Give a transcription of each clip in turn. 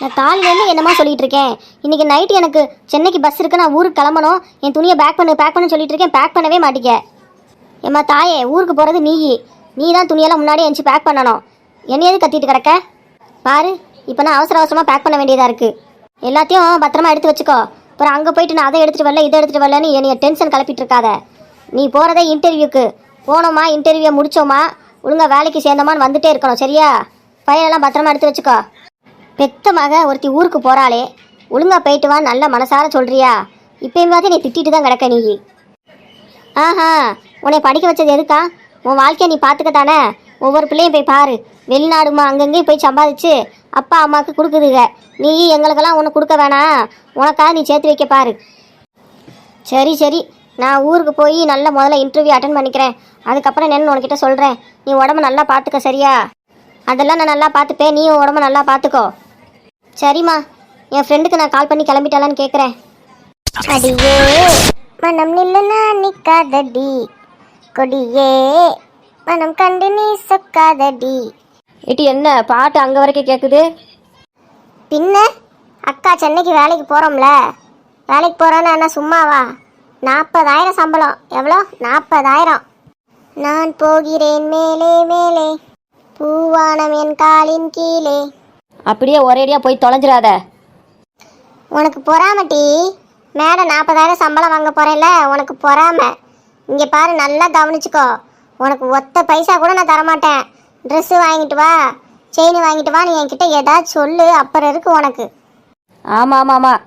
நான் காலையிலேருந்து என்னமா சொல்லிட்டு இருக்கேன் இன்னைக்கு நைட்டு எனக்கு சென்னைக்கு பஸ் இருக்கு நான் ஊருக்கு கிளம்பணும். என் துணியை பேக் பண்ணு பேக் பண்ணு சொல்லிட்டு இருக்கேன் பேக் பண்ணவே மாட்டேங்க ஏம்மா தாயே ஊருக்கு போகிறது நீ. நீ தான் துணியெல்லாம் முன்னாடியே எஞ்சி பேக் பண்ணணும். என்னையாவது கத்திட்டு கிடக்க? பாரு இப்போ நான் அவசர அவசரமாக பேக் பண்ண வேண்டியதாக இருக்குது எல்லாத்தையும் பத்திரமா எடுத்து வச்சுக்கோ. அப்புறம் அங்கே போயிட்டு நான் அதை எடுத்துகிட்டு வரல இதை எடுத்துகிட்டு வரலன்னு என்னைய டென்ஷன் கிளப்பிட்டு இருக்காத நீ போகிறதே இன்டர்வியூக்கு போனோமா இன்டர்வியூவை முடிச்சோமா? ஒழுங்காக வேலைக்கு சேர்ந்தோமான்னு வந்துட்டே இருக்கணும் சரியா? பையனெல்லாம் பத்திரமா எடுத்து வச்சுக்கோ. பெத்த மக ஒருத்தி ஊருக்கு போகிறாளே ஒழுங்காக போயிட்டு வா நல்ல மனசார சொல்கிறியா இப்பயும் மாதிரி நீ திட்டிட்டு தான் கிடக்க நீ. ஆஹா உன்னை படிக்க வச்சது எதுக்கா? உன் வாழ்க்கையை நீ பார்த்துக்க தானே? ஒவ்வொரு பிள்ளையும் போய் பாரு. வெளிநாடுமா அங்கங்கேயும் போய் சம்பாதிச்சு அப்பா அம்மாவுக்கு கொடுக்குதுங்க நீ எங்களுக்கெல்லாம் ஒன்று கொடுக்க வேணாம் உனக்காக நீ சேர்த்து வைக்க பாரு. சரி சரி. நான் ஊருக்கு போய் நல்ல முதல்ல இன்டர்வியூ அட்டன் பண்ணிக்கிறேன். அதுக்கப்புறம் என்னன்னு உனக்கிட்ட சொல்கிறேன் நீ உடம்ப நல்லா பார்த்துக்க சரியா? அதெல்லாம் நான் நல்லா பார்த்துப்பேன் நீ உடம்ப நல்லா பார்த்துக்கோ சரிம்மா என் ஃப்ரெண்டுக்கு நான் கால் பண்ணி கிளம்பிட்டாலான்னு கேட்குறேன் அடியே மனம் நில்லுனா நிக்காதடி. கொடியே மனம் கண்டு நீ சொக்காதடி. ஏட்டி என்ன பாட்டு அங்கே வரைக்கும் கேட்குது பின்ன அக்கா சென்னைக்கு வேலைக்கு போகிறோம்ல வேலைக்கு போகிறோன்னா என்ன சும்மாவா? நாற்பதாயிரம் சம்பளம். எவ்வளோ? நாற்பதாயிரம் நான் போகிறேன் மேலே மேலே. பூவானம் என் காலின் கீழே. அப்படியே ஒரேடியாக போய் தொலைஞ்சிடாத. உனக்கு பொறாமட்டி மேடம் நாற்பதாயிரம் சம்பளம் வாங்க போகிறேன்ல உனக்கு பொறாம. இங்கே பாரு நல்லா கவனிச்சுக்கோ. உனக்கு ஒத்த பைசா கூட நான் தரமாட்டேன். ட்ரெஸ்ஸு வாங்கிட்டு வா செயின் வாங்கிட்டு வா நீ என்கிட்ட ஏதாச்சும் சொல்லு அப்புறம் இருக்கு உனக்கு. ஆமாம் ஆமாம் ஆமாம்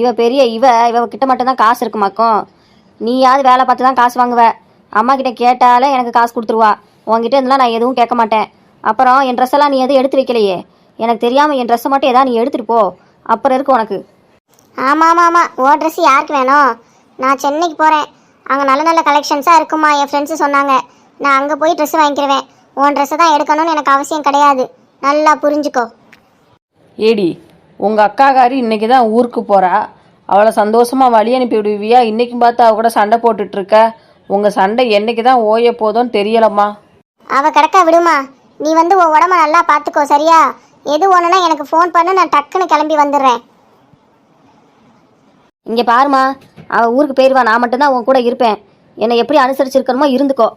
இவ பெரிய இவ இவ கிட்ட மட்டும்தான் காசு இருக்குமாக்கும் நீயாவது வேலை பார்த்து தான் காசு வாங்குவ. அம்மா கிட்ட கேட்டாலே எனக்கு காசு கொடுத்துருவா. உன்கிட்ட இருந்தெல்லாம் நான் எதுவும் கேட்க மாட்டேன். அப்புறம் என் ட்ரெஸ் எல்லாம் நீ எதுவும் எடுத்து வைக்கலையே. எனக்கு தெரியாமல் என் ட்ரெஸ்ஸை மட்டும் ஏதாவது நீ எடுத்துட்டு போ. அப்புறம் இருக்கு உனக்கு. ஆமாம் ஆமாம் ஆமாம் ஓ ட்ரெஸ் யாருக்கு வேணும்? நான் சென்னைக்கு போகிறேன் அங்கே நல்ல நல்ல கலெக்ஷன்ஸாக இருக்குமா? என் ஃப்ரெண்ட்ஸு சொன்னாங்க. நான் அங்கே போய் ட்ரெஸ் வாங்கிக்கிருவேன். உன் ட்ரெஸ்ஸை தான் எடுக்கணும்னு எனக்கு அவசியம் கிடையாது. நல்லா புரிஞ்சுக்கோ. ஏடி உங்கள் அக்காக்காரி இன்னைக்கு தான் ஊருக்கு போகிறா அவளை சந்தோஷமாக வழி அனுப்பி விடுவியா? இன்னைக்கும் பார்த்து அவ கூட சண்டை போட்டுட்டு இருக்க. உங்கள் சண்டை என்னைக்கு தான் ஓய போதோன்னு தெரியலம்மா. அவ கிடக்க விடுமா? நீ வந்து உன் உடம்ப நல்லா பார்த்துக்கோ சரியா? எது ஒன்றுனா எனக்கு ஃபோன் பண்ணு நான் டக்குன்னு கிளம்பி வந்துடுறேன். இங்கே பாருமா அவள் ஊருக்கு போயிடுவா நான் மட்டும்தான் உன் கூட இருப்பேன். என்னை எப்படி அனுசரிச்சிருக்கணுமோ இருந்துக்கோ.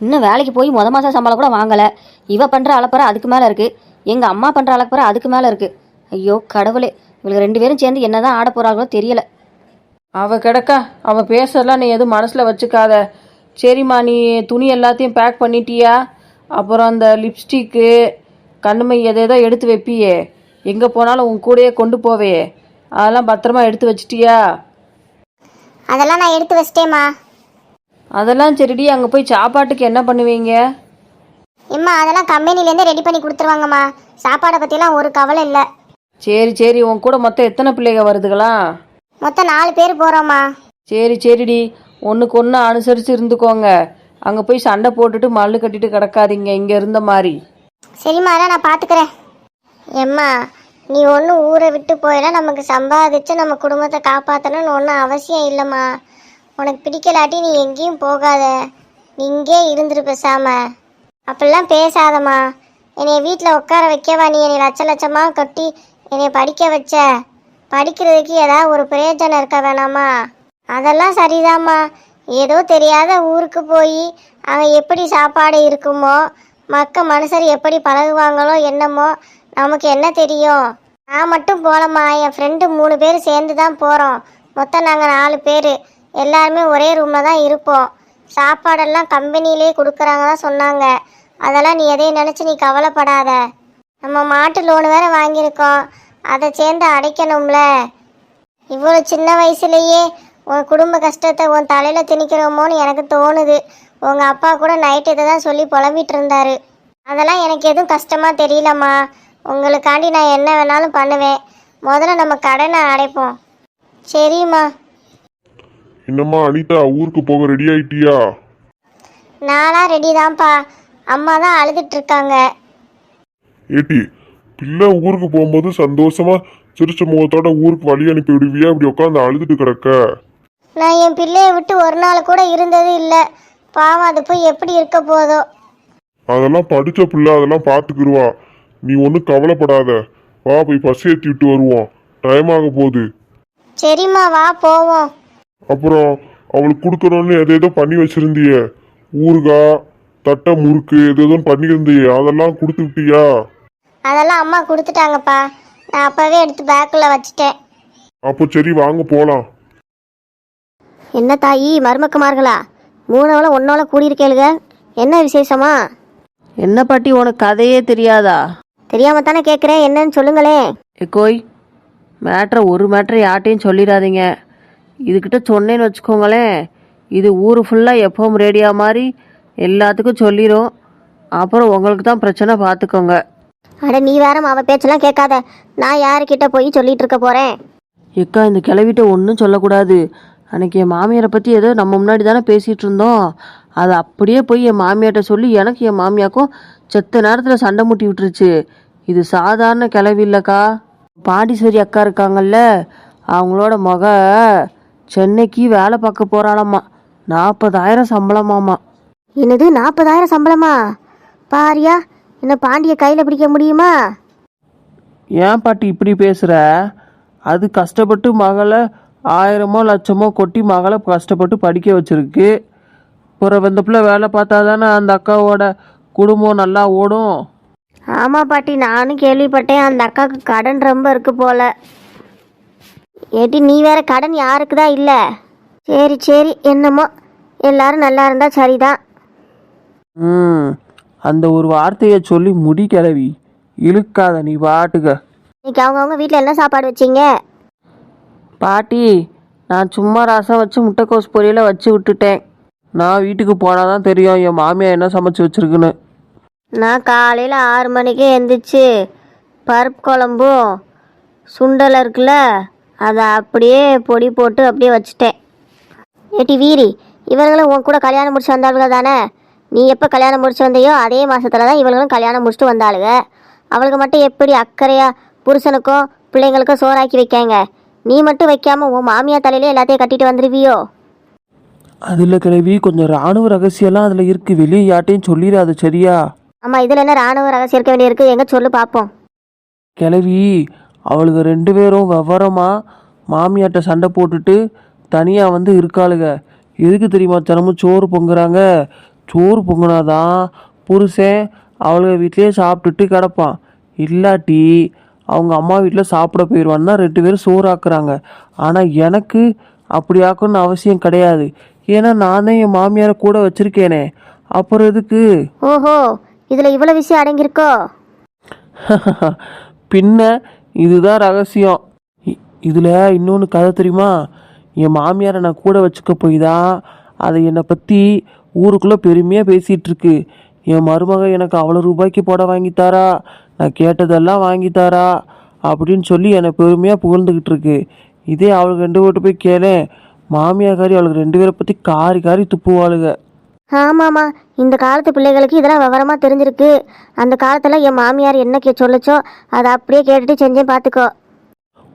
இன்னும் வேலைக்கு போய் முத மாதம் சம்பளம் கூட வாங்கலை. இவ பண்ணுற அளப்பறை அதுக்கு மேலே இருக்குது எங்கள் அம்மா பண்ணுற அளப்பறை அதுக்கு மேலே இருக்குது ஐயோ கடவுளே இவளுக்கு ரெண்டு பேரும் சேர்ந்து என்ன தான் ஆட போகிறாங்களோ தெரியல. அவ கிடக்கா அவ பேசுறதெல்லாம் நீ எதுவும் மனசில் வச்சுக்காத. சரிம்மா நீ துணி எல்லாத்தையும் பேக் பண்ணிட்டியா? அப்புறம் அந்த லிப்ஸ்டிக்கு கண்ணுமை எதேதோ எடுத்து வைப்பியே. எங்கே போனாலும் உன் கூடயே கொண்டு போவே அதெல்லாம் பத்திரமா எடுத்து வச்சிட்டியா? அதெல்லாம் நான் எடுத்து வச்சிட்டேம்மா. அதெல்லாம் சரிடி அங்கே போய் சாப்பாட்டுக்கு என்ன பண்ணுவீங்க? இம்மா அதெல்லாம் கம்பெனிலேருந்து ரெடி பண்ணி கொடுத்துருவாங்கம்மா. சாப்பாடை பற்றிலாம் ஒரு கவலை இல்லை. சரி சரி உன் கூட மொத்தம் எத்தனை பிள்ளைங்க வருதுங்களா மொத்தம் நாலு பேர் போகிறோம்மா சரி சரிடி ஒன்றுக்கு ஒன்று அனுசரித்து இருந்துக்கோங்க. அங்கே போய் சண்டை போட்டுட்டு மல்லு கட்டிட்டு கிடக்காதீங்க இங்கே இருந்த மாதிரி. சரிம்மா அதான் நான் பார்த்துக்கிறேன் எம்மா நீ ஒன்றும் ஊரை விட்டு போயிடா நமக்கு சம்பாதிச்சு நம்ம குடும்பத்தை காப்பாற்றணும்னு ஒன்றும் அவசியம் இல்லைம்மா. உனக்கு பிடிக்கலாட்டி நீ எங்கேயும் போகாத. நீ இங்கே இருந்துரு பேசாம. அப்படிலாம் பேசாதம்மா. என்னைய வீட்டில் உட்கார வைக்கவா நீ? என்னை லட்ச லட்சமாக கட்டி என்னை படிக்க வச்ச. படிக்கிறதுக்கு ஏதாவது ஒரு பிரயோஜனம் இருக்க வேணாமா? அதெல்லாம் சரிதாம்மா. ஏதோ தெரியாத ஊருக்கு போய் அங்கே எப்படி சாப்பாடு இருக்குமோ மக்க மனுஷர் எப்படி பழகுவாங்களோ என்னமோ நமக்கு என்ன தெரியும் நான் மட்டும் போகலம்மா என் ஃப்ரெண்டு மூணு பேர் சேர்ந்து தான் போகிறோம் மொத்தம் நாங்கள் நாலு பேர். எல்லாருமே ஒரே ரூமில் தான் இருப்போம். சாப்பாடெல்லாம் கம்பெனிலே கொடுக்குறாங்க தான் சொன்னாங்க. அதெல்லாம் நீ எதையும் நினச்சி நீ கவலைப்படாத. நம்ம மாட்டு லோன் வேற வாங்கியிருக்கோம். அதை சேர்ந்து அடைக்கணும்ல. இவ்வளோ சின்ன வயசுலேயே உன் குடும்ப கஷ்டத்தை உன் தலையில் திணிக்கிறோமோன்னு எனக்கு தோணுது. உங்கள் அப்பா கூட நைட்டு இதை தான் சொல்லி புலம்பிட்டு இருந்தாரு. அதெல்லாம் எனக்கு எதுவும் கஷ்டமாக தெரியலம்மா. உங்களுக்காண்டி நான் என்ன வேணாலும் பண்ணுவேன். முதல்ல நம்ம கடனை அடைப்போம். சரிம்மா. என்னம்மா அனிதா ஊருக்கு போக ரெடி ஆயிட்டியா? நான்லாம் ரெடி தான்ப்பா. அம்மா தான் அழுதுட்டு இருக்காங்க. ஏட்டி பிள்ளை ஊருக்கு போகும்போது சந்தோஷமா சிரிச்ச முகத்தோட ஊருக்கு வழி அனுப்பி விடுவியா? இப்படி உட்காந்து அழுதுட்டு கிடக்க. நான் என் பிள்ளையை விட்டு ஒரு நாள் கூட இருந்தது இல்லை. பாவம் அது போய் எப்படி இருக்க போதோ. அதெல்லாம் படிச்ச பிள்ளை அதெல்லாம் பார்த்துக்கிருவா. நீ ஒன்றும் கவலைப்படாத. வா போய் பஸ் ஏற்றி விட்டு வருவோம். டைம் ஆக போகுது. சரிம்மா வா போவோம். அப்புறம் அவளுக்கு கொடுக்கணும்னு எதை ஏதோ பண்ணி வச்சிருந்தியே. ஊறுகாய் தட்டை முறுக்கு எது ஏதோ பண்ணியிருந்தியே. அதெல்லாம் கொடுத்து விட்டியா அதெல்லாம் அம்மா கொடுத்துட்டாங்கப்பா. நான் அப்போவே எடுத்து பேக்கில் வச்சுட்டேன். அப்போ சரி வாங்க போகலாம் என்ன தாயி மருமக்குமார்களா? மூணவள ஒன்னோல கூடியிருக்கேளுக. என்ன விசேஷமா? என்ன பாட்டி உனக்கு கதையே தெரியாதா? தெரியாம தானே கேட்குறேன் என்னன்னு சொல்லுங்களேன் எக்கோய் மேட்ரை ஒரு மேட்ரை யார்ட்டையும் சொல்லிடாதீங்க. இதுக்கிட்ட சொன்னேன்னு வச்சுக்கோங்களேன். இது ஊர் ஃபுல்லாக எப்பவும் ரேடியா மாதிரி எல்லாத்துக்கும் சொல்லிடும் அப்புறம் உங்களுக்கு தான் பிரச்சனை பார்த்துக்கோங்க. அட நீ வேற அவ பேச்செல்லாம் கேட்காத. நான் யாருக்கிட்ட போய் சொல்லிட்டு இருக்க போறேன்? எக்கா இந்த கிளவிட்ட ஒன்றும் சொல்லக்கூடாது. அன்னைக்கு என் மாமியாரை பற்றி ஏதோ நம்ம முன்னாடி தானே பேசிகிட்டு இருந்தோம். அதை அப்படியே போய் என் மாமியார்ட்ட சொல்லி எனக்கு என் மாமியாக்கும் செத்த நேரத்தில் சண்டை முட்டி விட்டுருச்சு. இது சாதாரண கிளவி இல்லைக்கா. பாண்டீஸ்வரி அக்கா இருக்காங்கல்ல அவங்களோட மக சென்னைக்கு வேலை பார்க்க போகிறாளாம்மா நாற்பதாயிரம் சம்பளமாம்மா. என்னது நாற்பதாயிரம் சம்பளமா? பாரியா என்ன பாண்டிய கையில பிடிக்க முடியுமா? ஏன் பாட்டி இப்படி பேசுகிற அது கஷ்டப்பட்டு மகளை ஆயிரமோ லட்சமோ கொட்டி மகளை கஷ்டப்பட்டு படிக்க வச்சிருக்கு. அப்புறம் வந்த பிள்ளை வேலை பார்த்தா தானே அந்த அக்காவோட குடும்பம் நல்லா ஓடும். ஆமா பாட்டி நானும் கேள்விப்பட்டேன். அந்த அக்காவுக்கு கடன் ரொம்ப இருக்கு போல. ஏட்டி நீ வேற கடன் யாருக்கு தான் இல்லை? சரி சரி. என்னமோ? எல்லாரும் நல்லா இருந்தா சரிதான் ம். அந்த ஒரு வார்த்தையை சொல்லி முடி கிளவி. இழுக்காத நீ பாட்டுக்க. இன்னைக்கு அவங்கவுங்க வீட்டில் என்ன சாப்பாடு வச்சீங்க? பாட்டி நான் சும்மா ரசம் வச்சு முட்டைக்கோஸ் பொரியலை வச்சு விட்டுட்டேன். நான் வீட்டுக்கு போனால் தான் தெரியும் என் மாமியார் என்ன சமைச்சு வச்சிருக்குன்னு. நான் காலையில் ஆறு மணிக்கே எந்திரிச்சு பருப்பு குழம்பும் சுண்டல் இருக்குல்ல அதை அப்படியே பொடி போட்டு அப்படியே வச்சுட்டேன். ஏட்டி வீரி இவர்களும் உன் கூட கல்யாணம் முடிச்சு வந்தாளுங்க தானே? நீ எப்போ கல்யாணம் முடிச்சு வந்தையோ அதே மாதத்தில் தான் இவர்களும் கல்யாணம் முடிச்சுட்டு வந்தாளுங்க அவளுக்கு மட்டும் எப்படி அக்கறையாக புருஷனுக்கும் பிள்ளைங்களுக்கும் சோறாக்கி வைக்காங்க? நீ மட்டும் வைக்காம உன் மாமியார் தலையிலே எல்லாத்தையும் கட்டிட்டு வந்துருவியோ? அதில் கிளவி கொஞ்சம் ராணுவ ரகசியம்லாம் அதில் இருக்குது வெளியே யார்ட்டையும் சொல்லிடாது சரியா? ஆமாம் இதில் என்ன ராணுவ ரகசியம் இருக்க வேண்டியிருக்கு? எங்கே சொல்லு பார்ப்போம் கிளவி அவளுக்கு ரெண்டு பேரும் விவரமா மாமியார்ட்ட சண்டை போட்டுட்டு தனியாக வந்து இருக்காளுங்க எதுக்கு தெரியுமா தினமும் சோறு பொங்குறாங்க? சோறு பொங்குனாதான் புருஷன் அவளுக வீட்லேயே சாப்பிட்டுட்டு கிடப்பான். இல்லாட்டி அவங்க அம்மா வீட்டில் சாப்பிட போயிடுவான்னா ரெண்டு பேரும் சோறு ஆக்குறாங்க ஆனால் எனக்கு அப்படி ஆக்கணும்னு அவசியம் கிடையாது. ஏன்னா நான் தான் என் மாமியாரை கூட வச்சுருக்கேனே. அப்புறம் எதுக்கு? ஓஹோ இதில் இவ்வளோ விஷயம் அடங்கியிருக்கோ? பின்ன இதுதான் ரகசியம். இ- இதுல இன்னொன்று கதை தெரியுமா? என் மாமியாரை நான் கூட வச்சுக்க போய் தான் அதை என்னை பற்றி ஊருக்குள்ளே பெருமையாக பேசிகிட்டு இருக்கு. என் மருமக எனக்கு அவ்வளோ ரூபாய்க்கு புடவை வாங்கி தாரா நான் கேட்டதெல்லாம் வாங்கி தாரா அப்படின்னு சொல்லி என்னை பெருமையாக புகழ்ந்துக்கிட்டு இருக்கு இதே அவளுக்கு ரெண்டு பேர்ட்ட போய் கேளேன். மாமியாக்காரி அவளுக்கு ரெண்டு பேரை பற்றி காரி காரி துப்புவாளுங்க ஆமாம்மா. இந்த காலத்து பிள்ளைகளுக்கு இதெல்லாம் விவரமாக தெரிஞ்சிருக்கு. அந்த காலத்தில் என் மாமியார் என்ன கே சொல்லுச்சோ அதை அப்படியே கேட்டுட்டு செஞ்சேன் பார்த்துக்கோ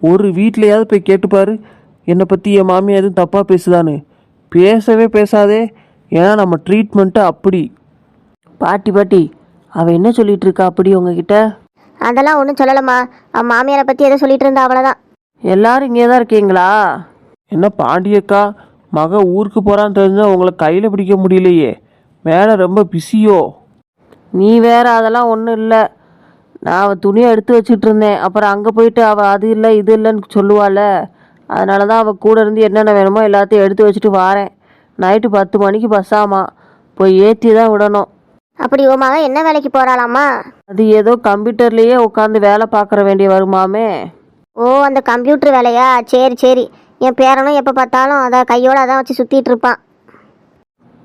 ஒரு வீட்லையாவது போய் கேட்டுப்பாரு என்னை பற்றி என் மாமியார் எதுவும் தப்பாக பேசுதான்னு. பேசவே பேசாதே. ஏன்னா நம்ம ட்ரீட்மெண்ட்டு அப்படி. பாட்டி பாட்டி அவள் என்ன சொல்லிட்டு இருக்கா அப்படி உங்ககிட்ட? அதெல்லாம் ஒன்றும் சொல்லலம்மா. அவன் மாமியாரை பற்றி எதோ சொல்லிட்டு இருந்தா அவ்வளோதான் எல்லாரும் இங்கே தான் இருக்கீங்களா? என்ன பாண்டியக்கா மக ஊருக்கு போகிறான்னு தெரிஞ்சா உங்களை கையில் பிடிக்க முடியலையே. மேலே ரொம்ப பிஸியோ. நீ வேற அதெல்லாம் ஒன்றும் இல்லை. நான் அவள் துணியை எடுத்து வச்சிட்டு இருந்தேன். அப்புறம் அங்கே போயிட்டு அவள் அது இல்லை இது இல்லைன்னு சொல்லுவாள். அதனால தான் அவள் கூட இருந்து என்னென்ன வேணுமோ எல்லாத்தையும் எடுத்து வச்சுட்டு வாரேன். நைட்டு பத்து மணிக்கு பஸ் ஆமா. போய் ஏற்றி தான் விடணும். அப்படி உன் மகன் என்ன வேலைக்கு போகிறாளாம்மா அது ஏதோ கம்ப்யூட்டர்லேயே உட்காந்து வேலை பார்க்குற வேண்டிய வருமாமே. ஓ அந்த கம்ப்யூட்டர் வேலையா? சரி சரி. என் பேரனும் எப்போ பார்த்தாலும் அதை கையோட அதான் வச்சு சுற்றிட்டு இருப்பான்.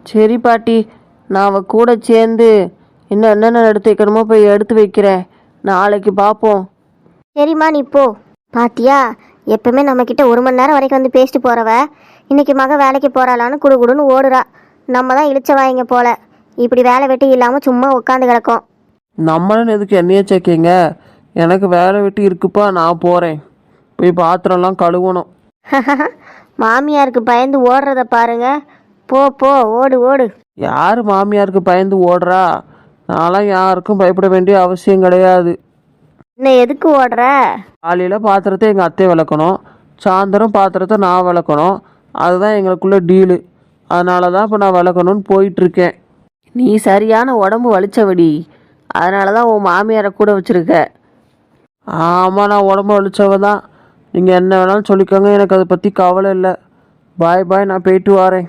சரி பாட்டி நான் அவ கூட சேர்ந்து இன்னும் என்னென்ன எடுத்து வைக்கணுமோ போய் எடுத்து வைக்கிறேன். நாளைக்கு பார்ப்போம். சரிம்மா நீ போ. பாத்தியா? எப்பவுமே நம்மக்கிட்ட ஒரு மணி நேரம் வரைக்கும் வந்து பேசிட்டு போறவ. இன்னைக்கு மக வேலைக்கு போறாளான்னு குடு குடுன்னு ஓடுறா. நம்ம தான் இழிச்ச வாய்ங்க போல. இப்படி வேலை வெட்டி இல்லாமல் சும்மா உட்காந்து கிடக்கும். நம்மளும் எதுக்கு என்னைய சேர்க்கீங்க? எனக்கு வேலை வெட்டி இருக்குப்பா நான் போகிறேன் போய் பாத்திரம்லாம் கழுவணும். மாமியாருக்கு பயந்து ஓடுறத பாருங்க. போ போ ஓடு ஓடு. யார் மாமியாருக்கு பயந்து ஓடுறா? நான்லாம் யாருக்கும் பயப்பட வேண்டிய அவசியம் கிடையாது. இன்னும் எதுக்கு ஓடுற? காலையில் பாத்திரத்தை எங்கள் அத்தை விளக்கணும். சாயந்தரம் பாத்திரத்தை நான் விளக்கணும். அதுதான் எங்களுக்குள்ள டீலு. அதனால தான் இப்போ நான் விளக்கணும்னு போயிட்டுருக்கேன் நீ சரியான உடம்பு வலிச்சவடி. அதனால தான் உன் மாமியாரை கூட வச்சுருக்க. ஆமாம் நான் உடம்பு வலிச்சவ தான் நீங்கள் என்ன வேணாலும் சொல்லிக்கோங்க எனக்கு அதை பற்றி கவலை இல்லை. பாய் பாய் நான் போயிட்டு வரேன்.